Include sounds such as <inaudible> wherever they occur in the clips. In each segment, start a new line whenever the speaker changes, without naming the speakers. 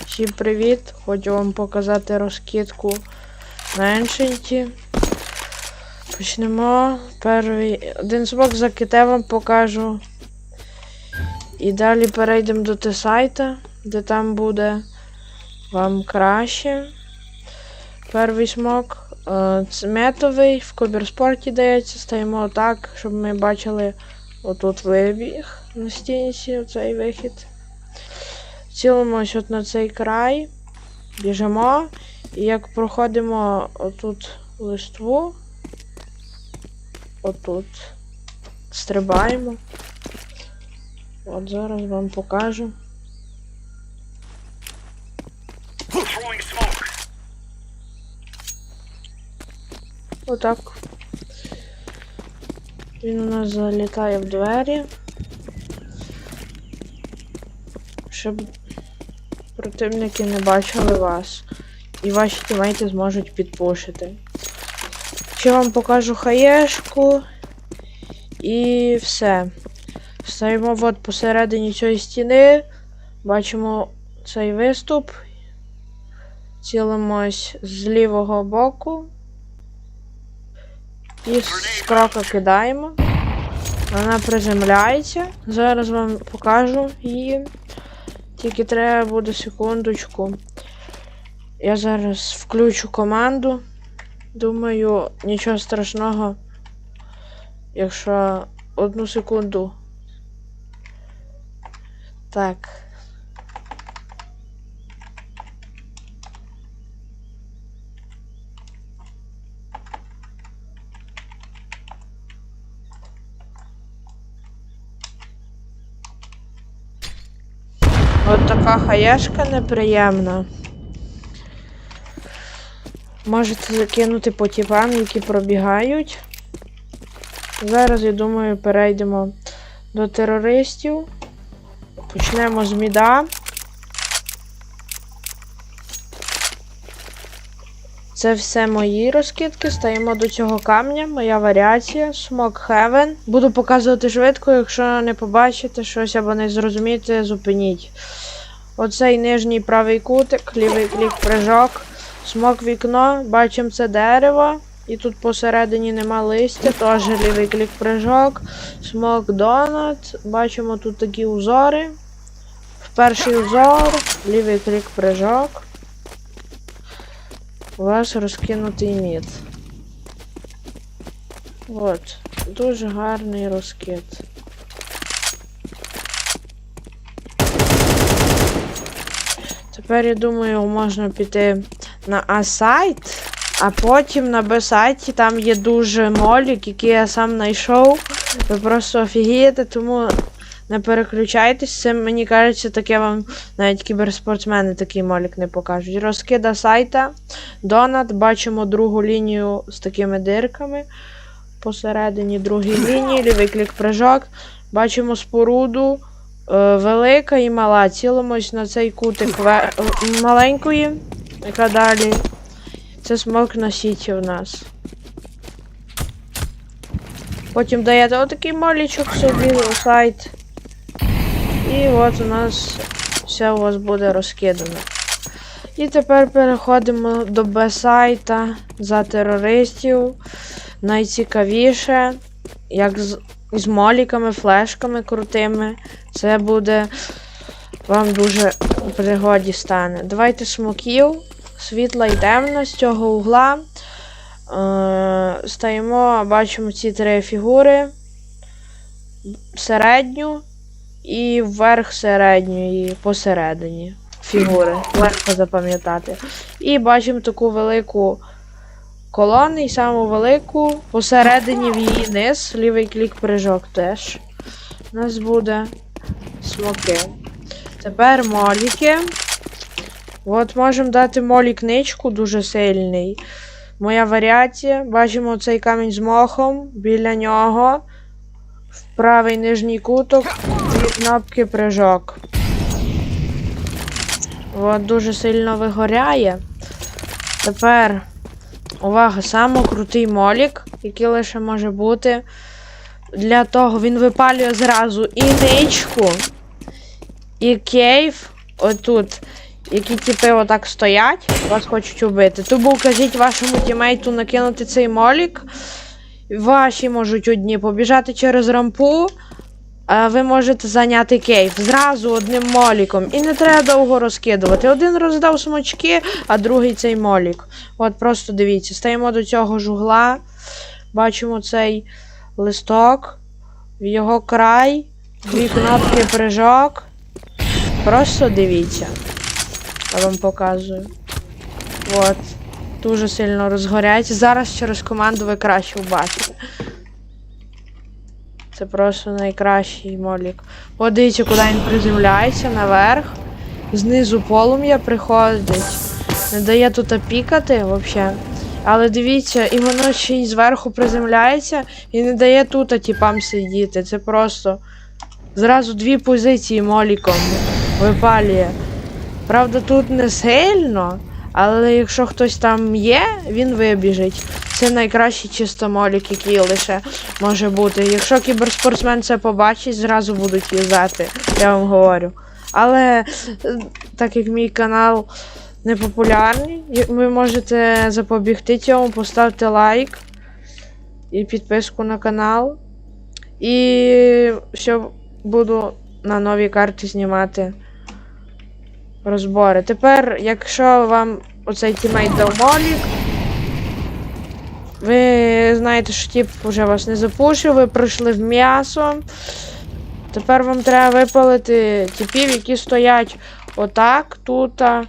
Всім привіт! Хочу вам показати розкидку на Еншенті. Почнемо. Перший один смок за ките вам покажу. І далі перейдемо до те-сайта, де там буде вам краще. Перший смок. е, метовий, в коберспорті дається. Стаємо так, щоб ми бачили отут вибіг на стінці, оцей вихід. Цілимось от на цей край, біжимо. І як проходимо отут листву, отут стрибаємо. От зараз вам покажу. Отак. Він у нас залітає в двері. Щоб противники не бачили вас. І ваші тімейти зможуть підпушити. Ще вам покажу хаєшку. І все. Стоїмо от посередині цієї стіни. Бачимо цей виступ. Цілимось з лівого боку. І з крока кидаємо. Вона приземляється. Зараз вам покажу її. Тільки треба буде секундочку. Я зараз включу команду. Думаю, нічого страшного. Якщо одну секунду. Так. От така хаєшка неприємна. Можете закинути по які пробігають. Зараз, я думаю, перейдемо до терористів. Почнемо з міда. Це все мої розкидки. Стаємо до цього камня. Моя варіація. Smoke Heaven. Буду показувати швидко, якщо не побачите щось або не зрозумієте, зупиніть. Оцей нижній правий кутик, лівий клік прыжок. Смок вікно, бачимо це дерево. І тут посередині нема листя, теж лівий клік прыжок. Смок донат. Бачимо тут такі узори. В перший узор, лівий клік прыжок. У вас розкинутий мід. От. Дуже гарний розкид. Тепер, я думаю, можна піти на А-сайт, а потім на Б-сайті там є дуже молік, який я сам знайшов. Ви просто офігієте, тому не переключайтесь. Це, мені кажеться, таке вам навіть кіберспортсмени такий молік не покажуть. Розкида сайта, донат, бачимо другу лінію з такими дирками. Посередині другій лінії, <laughs> лівий клік прыжок. Бачимо споруду. Е, велика і мала. Цілимось на цей кутик ве- маленької, яка далі. Це смок на сіті в нас. Потім даєте отакий молічок собі у сайт. І от у нас все у вас буде розкидано. І тепер переходимо до Б-сайта за терористів. Найцікавіше, як з, з моліками, флешками крутими. Це буде вам дуже в пригоді стане. Давайте смоків, світла і темна з цього угла. Е, стаємо, бачимо ці три фігури. Середню і вверх середньої посередині фігури. Легко запам'ятати. І бачимо таку велику колону, і саму велику посередині в її низ, лівий клік прыжок теж. У нас буде смоки. Тепер моліки. От можемо дати молік ничку дуже сильний. Моя варіація. Бачимо цей камінь з мохом. Біля нього. В правий нижній куток кнопки прыжок. От дуже сильно вигоряє. Тепер, увага, саме крутий молік, який лише може бути. Для того він випалює зразу і ничку, і кейв отут, які типи отак стоять, вас хочуть убити. Тому кажіть вашому тімейту накинути цей молік. Ваші можуть одні побіжати через рампу, ви можете зайняти кейф зразу одним моліком. І не треба довго розкидувати. Один роздав смочки, а другий цей молік. От просто дивіться, стаємо до цього жугла, бачимо цей листок, його край, дві кнопки прыжок. Просто дивіться. Я вам показую. От. Дуже сильно розгоряється. Зараз через команду ви краще бачите. Це просто найкращий молік. От дивіться, куди він приземляється наверх. Знизу полум'я приходить. Не дає тут пікати взагалі. Але дивіться, і воно ще й зверху приземляється і не дає тут тіпам сидіти. Це просто зразу дві позиції моліком випалює. Правда, тут не сильно, але якщо хтось там є, він вибіжить. Це найкращий чисто молік, який лише може бути. Якщо кіберспортсмен це побачить, зразу будуть юзати, я вам говорю. Але е, так як мій канал не популярний, ви можете запобігти цьому, поставити лайк і підписку на канал. І що буду на новій карті знімати розбори. Тепер, якщо вам оцей тімейт дав молік, ви знаєте, що тіп вже вас не запушив, ви пройшли в м'ясо. Тепер вам треба випалити типів, які стоять отак, тута,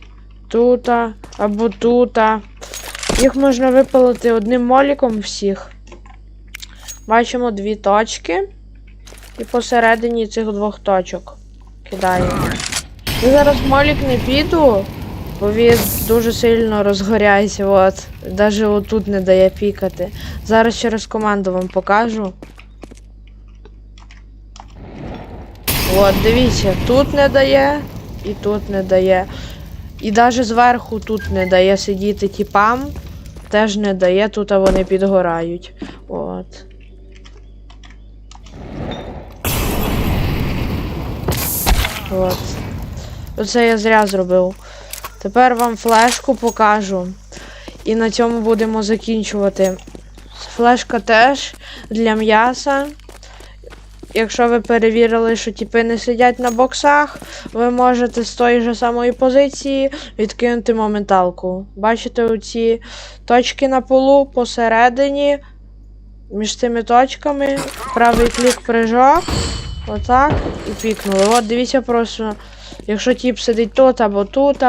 тута або тута. Їх можна випалити одним моліком всіх. Бачимо дві точки. І посередині цих двох точок кидаємо. Я зараз молік не піду, бо він дуже сильно розгоряється. От. Даже отут не дає пікати. Зараз через команду вам покажу. От, дивіться, тут не дає і тут не дає. І навіть зверху тут не дає сидіти тіпам. Теж не дає, тут а вони підгорають. От. От. Оце я зря зробив. Тепер вам флешку покажу. І на цьому будемо закінчувати. Флешка теж для м'яса. Якщо ви перевірили, що тіпи не сидять на боксах, ви можете з тої ж самої позиції відкинути моменталку. Бачите оці точки на полу посередині. Між цими точками. Правий клік прыжок. Отак. І пікнули. От дивіться просто. Якщо тіп сидить тут або тут,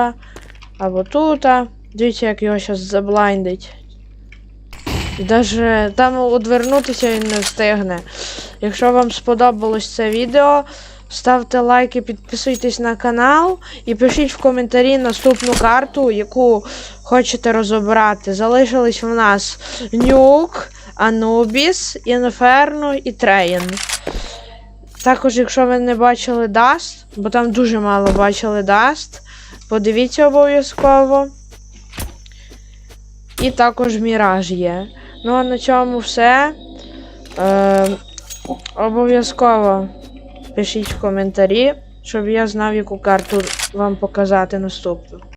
або тут. Дивіться, як його зараз заблайндить. І даже там одвернутися він не встигне. Якщо вам сподобалось це відео, ставте лайки, підписуйтесь на канал і пишіть в коментарі наступну карту, яку хочете розібрати. Залишились в нас Нюк, Анубіс, Інферно і Трейн. Також, якщо ви не бачили Dust, бо там дуже мало бачили Dust, подивіться обов'язково. І також Міраж є. Ну а на цьому все. Е, обов'язково пишіть в коментарі, щоб я знав, яку карту вам показати наступну.